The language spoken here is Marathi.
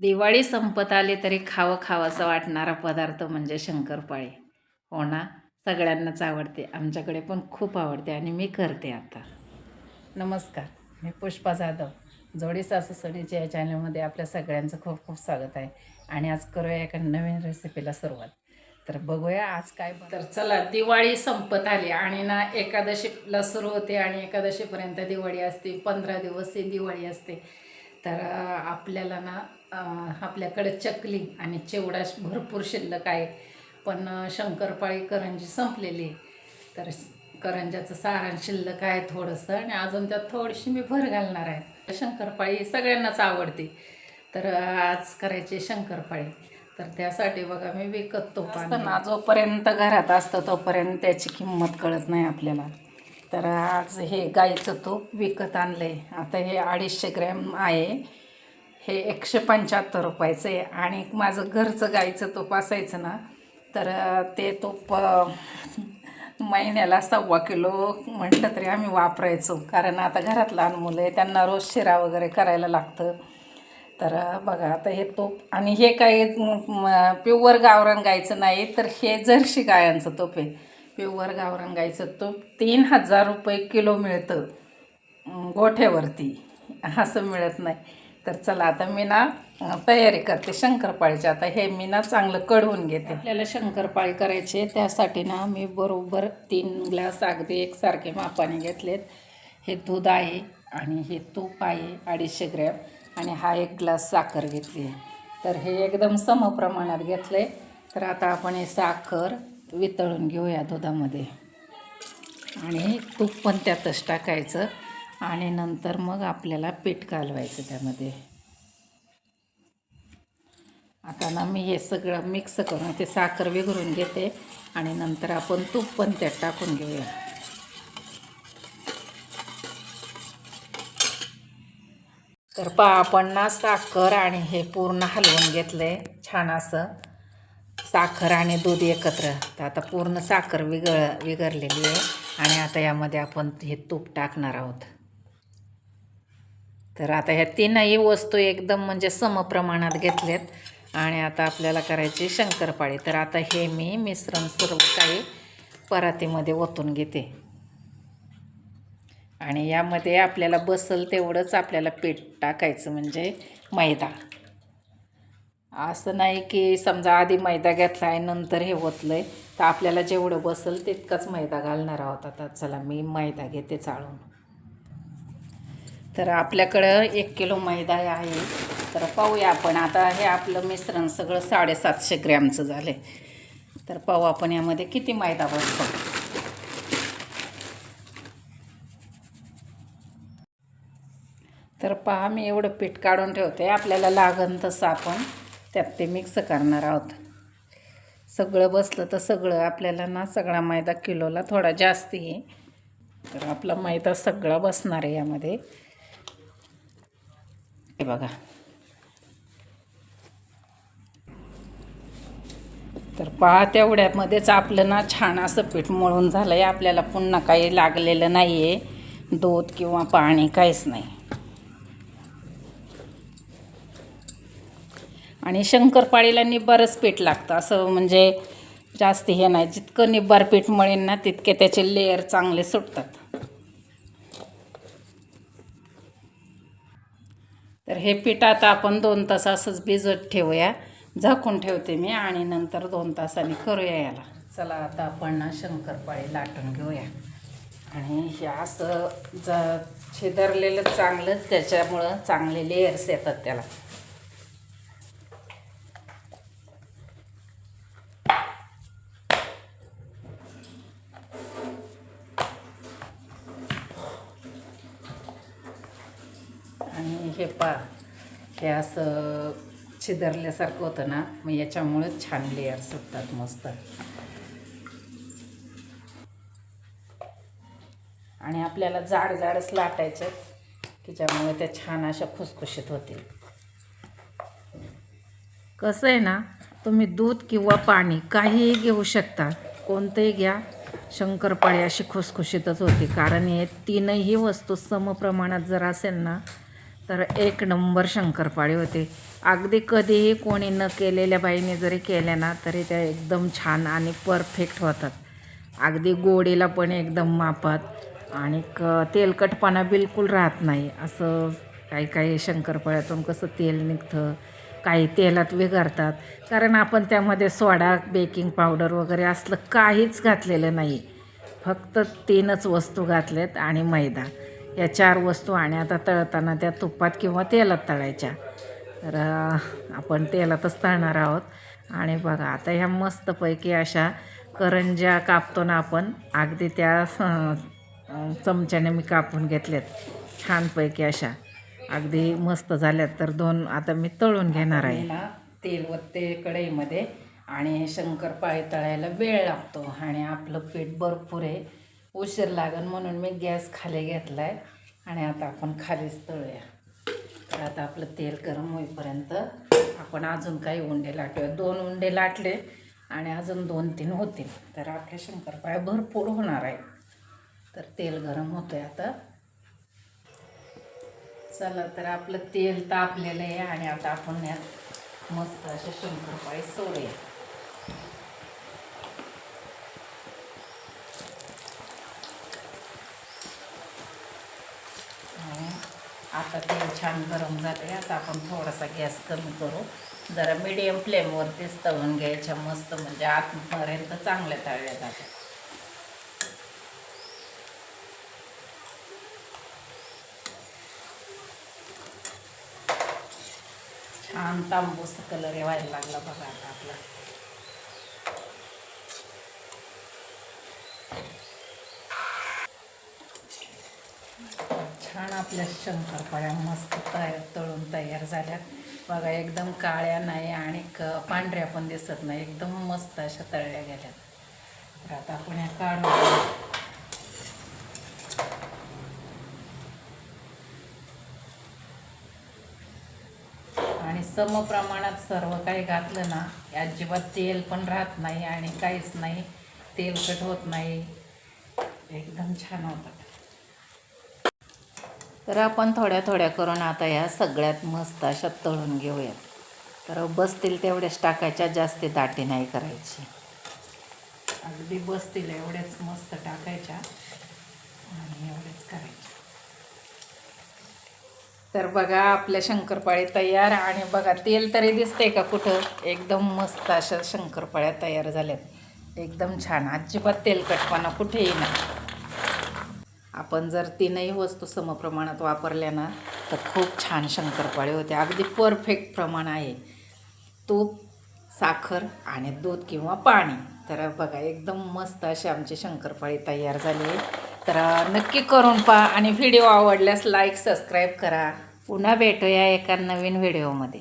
दिवाळी संपत आली तरी खावं खावंसं वाटणारा पदार्थ म्हणजे शंकरपाळी. हो ना? सगळ्यांनाच आवडते. आमच्याकडे पण खूप आवडते आणि मी करते आता. नमस्कार. मी पुष्पा जाधव. जोडी सासू सडीच्या या चॅनलमध्ये आपल्या सगळ्यांचं खूप खूप स्वागत आहे. आणि आज करूया एका नवीन रेसिपीला सुरुवात. तर बघूया आज काय तर चला दिवाळी संपत आली आणि ना एकादशीला सुरू होते आणि एकादशीपर्यंत दिवाळी असते पंधरा दिवस ही दिवाळी असते. तर आपल्याला ना आपल्याकडे चकली आणि चिवडा भरपूर शिल्लक आहे. पण शंकरपाळी करंजी संपलेली. तर करंजाचं सारण शिल्लक आहे थोडंसं आणि अजून त्यात थोडीशी मी भर घालणार आहे. शंकरपाळी सगळ्यांनाच आवडते. तर आज करायची शंकरपाळी. तर त्यासाठी बघा मी विकत तो ना जोपर्यंत घरात असतं तोपर्यंत त्याची किंमत कळत नाही आपल्याला. तर आज हे गाईचं तूप विकत आणलं आहे आता हे अडीचशे ग्रॅम आहे. हे एकशे पंच्याहत्तर रुपयाचं आहे. आणि माझं घरचं गाईचं तूप असायचं ना तर ते तूप महिन्याला सव्वा किलो म्हटलं तरी आम्ही वापरायचो. कारण आता घरात लहान मुलं आहे त्यांना रोज शिरा वगैरे करायला लागतं. तर बघा आता हे तूप आणि हे काही प्युअर गावरान गायचं नाही तर हे जर्शी गायांचं तूप आहे. प्युअर गावरंगायचं तो. तीन हजार रुपये किलो मिळतं गोठ्यावरती. असं मिळत नाही. तर चला आता मी ना तयारी करते शंकरपाळीची. आता हे मी ना चांगलं कढवून घेते. आपल्याला शंकरपाळी करायची त्यासाठी ना मी बरोबर तीन ग्लास अगदी एकसारखे मापाने घेतलेत. हे दूध आहे आणि हे तूप आहे अडीचशे ग्रॅम. आणि हा एक ग्लास साखर घेतली आहे. तर हे एकदम समप्रमाणात घेतलं आहे तर आता आपण हे साखर वितळून घेऊया दुधामध्ये. आणि तूप पण त्यातच टाकायचं. आणि नंतर मग आपल्याला पीठ कालवायचं त्यामध्ये. आता ना मी हे सगळं मिक्स करून ते साखर विघरून घेते. आणि नंतर आपण तूप पण त्यात टाकून घेऊया. तर पा आपण ना साखर आणि हे पूर्ण हलवून घेतलं आहे छान असं. साखर आणि दूध एकत्र. तर आता पूर्ण साखर विगळ विगरलेली आहे. आणि आता यामध्ये आपण हे तूप टाकणार आहोत. तर आता ह्या तीनही वस्तू एकदम म्हणजे समप्रमाणात घेतल्यात आणि आता आपल्याला करायची शंकरपाळी. तर आता हे मी मिश्रण सर्व काही परातीमध्ये ओतून घेते. आणि यामध्ये आपल्याला बसल तेवढंच आपल्याला पीठ टाकायचं म्हणजे मैदा. असं नाही की समजा आधी मैदा घेतला आहे नंतर हे ओतलं आहे तर आपल्याला जेवढं बसल तितकाच मैदा घालणार आहोत आता. चला मी मैदा घेते चाळून. तर आपल्याकडं एक किलो मैदा आहे. तर पाहूया आपण. आता हे आपलं मिश्रण सगळं साडेसातशे ग्रॅमचं झालं आहे तर पाहू आपण यामध्ये किती मैदा बसतो. तर पहा मी एवढं पीठ काढून ठेवते. आपल्याला लागन तसं आपण. त्यात ते मिक्स करणार आहोत. सगळं बसलं तर सगळं आपल्याला ना सगळा मैदा किलोला थोडा जास्त आहे. तर आपला मैदा सगळा बसणार आहे यामध्ये. हे बघा. तर पहा तेवढ्यामध्येच आपलं ना छान असं पीठ मळून झालं आहे आपल्याला पुन्हा काही लागलेलं नाही आहे दूध किंवा पाणी काहीच नाही. आणि शंकरपाळीला निब्बारच पीठ लागतं. असं म्हणजे जास्त हे नाही. जितकं निब्बार पीठ मळेन ना तितके त्याचे लेअर चांगले सुटतात. तर हे पीठ आता आपण दोन तास असंच भिजत ठेवूया. झाकून ठेवते मी आणि नंतर दोन तासांनी करूया याला. चला आता आपण ना शंकरपाळी लाटून घेऊया. आणि हे असं ज छिदरलेलं चांगलं त्याच्यामुळं चांगले लेयर्स येतात त्याला. आणि हे पा हे असं छिदरल्यासारखं होतं ना मग याच्यामुळेच छान लेअर सुटतात मस्त. आणि आपल्याला जाड जाडच लाटायचं की ज्यामुळे त्या छान अशा खुसखुशीत होतील. कसं आहे ना तुम्ही दूध किंवा पाणी काहीही घेऊ शकता कोणतंही घ्या शंकरपाळी अशी खुसखुशीतच होती. कारण हे तीनही वस्तू समप्रमाणात जर असेल ना तर एक नंबर शंकरपाळी होते. अगदी कधीही कोणी न केलेल्या बाईने जरी केल्या ना तरी त्या एकदम छान आणि परफेक्ट होतात. अगदी गोडीला पण एकदम मापात आणि क तेलकटपणा बिलकुल राहत नाही. असं काही काही शंकरपाळ्यातून कसं तेल निघतं काही तेलात विघारतात. कारण आपण त्यामध्ये सोडा बेकिंग पावडर वगैरे असलं काहीच घातलेलं नाही. फक्त तीनच वस्तू घातल्यात आणि मैदा. या चार वस्तू आणि आता तळताना त्या तुपात किंवा तेलात तळायच्या. तर आपण तेलातच तळणार आहोत. आणि बघा आता ह्या मस्तपैकी अशा करंज्या कापतो ना आपण अगदी त्या चमच्याने मी कापून घेतल्यात. छानपैकी अशा. अगदी मस्त झाल्यात. तर दोन आता मी तळून घेणार आहे. ना तेल वत्ते कढईमध्ये आणि शंकरपाळी तळायला वेळ लागतो आणि आपलं पीठ भरपूर आहे. उशीर लागन म्हणून मी गॅस खाली घेतला आहे आणि आता आपण खालीच तळूया. तर आता आपलं तेल गरम होईपर्यंत आपण अजून काही उंडे लाटूया. दोन उंडे लाटले आणि अजून दोन तीन होतील. तर आपल्या शंकरपाळ्या भरपूर होणार आहे तर तेल गरम होतं आहे आता. चला तर आपलं तेल तापलेलं आहे आणि आता आपण यात मस्त असे शंकरपाळी सोडूया आणि आता तेल छान गरम झाले आता आपण थोडासा गॅस कमी करू. जरा मीडियम फ्लेमवरतीच तळून घ्यायच्या मस्त म्हणजे आतपर्यंत चांगल्या तळल्या जातात. छान तांबूस कलर व्हायला लागला बघा आता आपला. छान आपल्या शंकरपाळ्या मस्त तयार तळून तयार झाल्यात. बघा एकदम काळ्या नाही आणि क पांढऱ्या पण दिसत नाही. एकदम मस्त अशा तळल्या गेल्यात. तर आता आपण ह्या काढून आणि समप्रमाणात सर्व काही घातलं ना अजिबात तेल पण राहत नाही आणि काहीच नाही. तेलकट होत नाही. एकदम छान होतात. तर आपण थोड्या थोड्या करून आता या सगळ्यात मस्त अशा तळून घेऊयात. तर बसतील तेवढ्याच टाकायच्या जास्ती दाटी नाही करायची. अगदी बसतील एवढ्याच मस्त टाकायच्या आणि एवढेच करायच्या तर बघा आपल्या शंकरपाळी तयार आणि बघा तेल तरी दिसते का कुठं? एकदम मस्त अशा शंकरपाळ्या तयार झाल्यात. एकदम छान. अजिबात तेलकटपणा कुठेही नाही. आपण जर तीनही वस्तू समप्रमाणात वापरल्या ना तर खूप छान शंकरपाळे होते. अगदी परफेक्ट प्रमाण आहे. तूप साखर आणि दूध किंवा पाणी. तर बघा एकदम मस्त अशी आमची शंकरपाळी तयार झाली आहे. तर नक्की करून पहा आणि व्हिडिओ आवडल्यास लाईक सबस्क्राईब करा. पुन्हा भेटूया एका नवीन व्हिडिओमध्ये